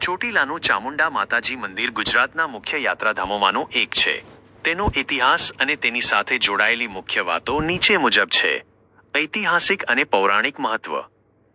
ચોટીલાનું ચામુંડા માતાજી મંદિર ગુજરાતના મુખ્ય યાત્રાધામોમાંનું એક છે. તેનો ઇતિહાસ અને તેની સાથે જોડાયેલી મુખ્ય વાતો નીચે મુજબ છે. ઐતિહાસિક અને પૌરાણિક મહત્વ.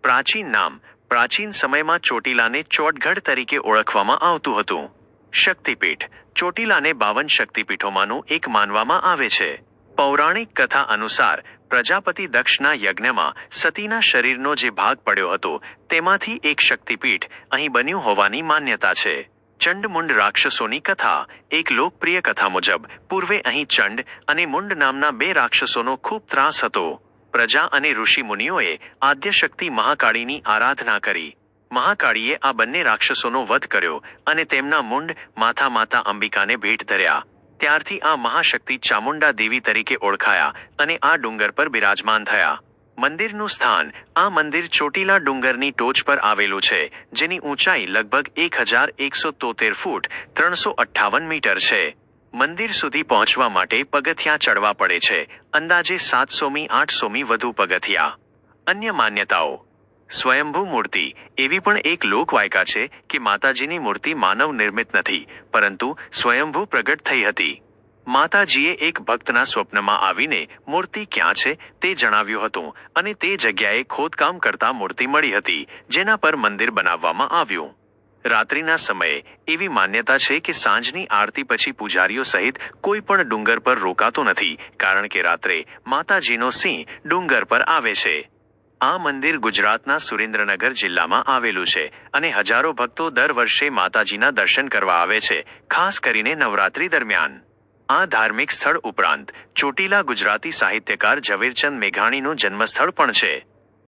પ્રાચીન નામ, પ્રાચીન સમયમાં ચોટીલાને ચોટગઢ તરીકે ઓળખવામાં આવતું હતું. શક્તિપીઠ, ચોટીલાને બાવન શક્તિપીઠોમાંનું એક માનવામાં આવે છે. પૌરાણિક કથા અનુસાર પ્રજાપતિ દક્ષના યજ્ઞમાં સતીના શરીરનો જે ભાગ પડ્યો હતો, તેમાંથી એક શક્તિપીઠ અહીં બન્યું હોવાની માન્યતા છે. ચંડ રાક્ષસોની કથા, એક લોકપ્રિય કથા મુજબ, પૂર્વે અહીં ચંડ અને મુંડ નામના બે રાક્ષસોનો ખૂબ ત્રાસ હતો. પ્રજા અને ઋષિમુનિઓએ આદ્યશક્તિ મહાકાળીની આરાધના કરી. મહાકાળીએ આ બંને રાક્ષસોનો વધ કર્યો અને તેમના મુંડ માથા માતા અંબિકાને ભેટ ધર્યા. ત્યારથી આ મહાશક્તિ ચામુંડા દેવી તરીકે ઓળખાયા અને આ ડુંગર પર બિરાજમાન થયા. મંદિરનું સ્થાન, આ મંદિર ચોટીલા ડુંગરની ટોચ પર આવેલું છે, જેની ઊંચાઈ લગભગ એક હજાર એકસો તોતેર ફૂટ, ત્રણસો અઠ્ઠાવન મીટર છે. મંદિર સુધી પહોંચવા માટે પગથિયાં ચડવા પડે છે, અંદાજે સાતસોમી, આઠસોમી વધુ પગથિયા. અન્ય માન્યતાઓ. સ્વયંભૂ મૂર્તિ એવી પણ એક લોકવાયકા છે કે માતાજીની મૂર્તિ માનવ નિર્મિત નથી, પરંતુ સ્વયંભૂ પ્રગટ થઈ હતી. માતાજીએ એક ભક્તના સ્વપ્નમાં આવીને મૂર્તિ ક્યાં છે તે જણાવ્યું હતું અને તે જગ્યાએ ખોદકામ કરતા મૂર્તિ મળી હતી, જેના પર મંદિર બનાવવામાં આવ્યું. રાત્રિના સમયે એવી માન્યતા છે કે સાંજની આરતી પછી પૂજારીઓ સહિત કોઈ પણ ડુંગર પર રોકાતો નથી, કારણ કે રાત્રે માતાજીનો સિંહ ડુંગર પર આવે છે. આ મંદિર ગુજરાતના સુરેન્દ્રનગર જિલ્લામાં આવેલું છે અને હજારો ભક્તો દર વર્ષે માતાજીના દર્શન કરવા આવે છે, ખાસ કરીને નવરાત્રી દરમિયાન. આ ધાર્મિક સ્થળ ઉપરાંત ચોટીલા ગુજરાતી સાહિત્યકાર ઝવેરચંદ મેઘાણીનું જન્મસ્થળ પણ છે.